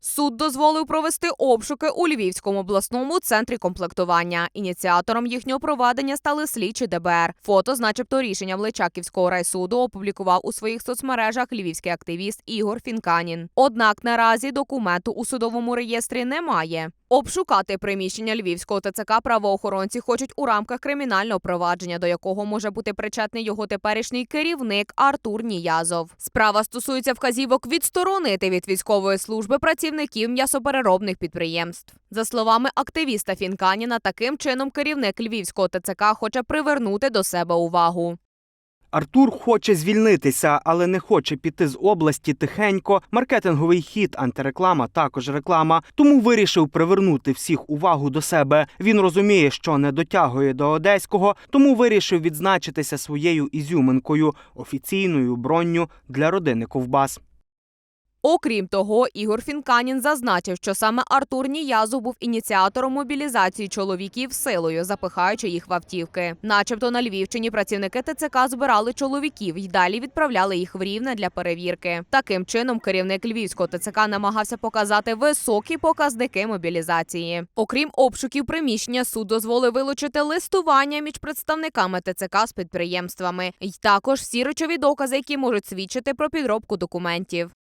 Суд дозволив провести обшуки у Львівському обласному центрі комплектування. Ініціатором їхнього проведення стали слідчі ДБР. Фото з начебто рішенням Личаківського райсуду опублікував у своїх соцмережах львівський активіст Ігор Фінканін. Однак наразі документу у судовому реєстрі немає. Обшукати приміщення львівського ТЦК правоохоронці хочуть у рамках кримінального провадження, до якого може бути причетний його теперішній керівник Артур Ніязов. Справа стосується вказівок відсторонити від військової служби працівників м'ясопереробних підприємств. За словами активіста Фінканіна, таким чином керівник львівського ТЦК хоче привернути до себе увагу. Артур хоче звільнитися, але не хоче піти з області тихенько. Маркетинговий хід, антиреклама, також реклама. Тому вирішив привернути всіх увагу до себе. Він розуміє, що не дотягує до одеського, тому вирішив відзначитися своєю ізюминкою офіційною бронню для родини Ковбас. Окрім того, Ігор Фінканін зазначив, що саме Артур Ніязов був ініціатором мобілізації чоловіків силою, запихаючи їх в автівки. Начебто на Львівщині працівники ТЦК збирали чоловіків і далі відправляли їх в Рівне для перевірки. Таким чином, керівник Львівського ТЦК намагався показати високі показники мобілізації. Окрім обшуків приміщення, суд дозволив вилучити листування між представниками ТЦК з підприємствами, і також всі речові докази, які можуть свідчити про підробку документів.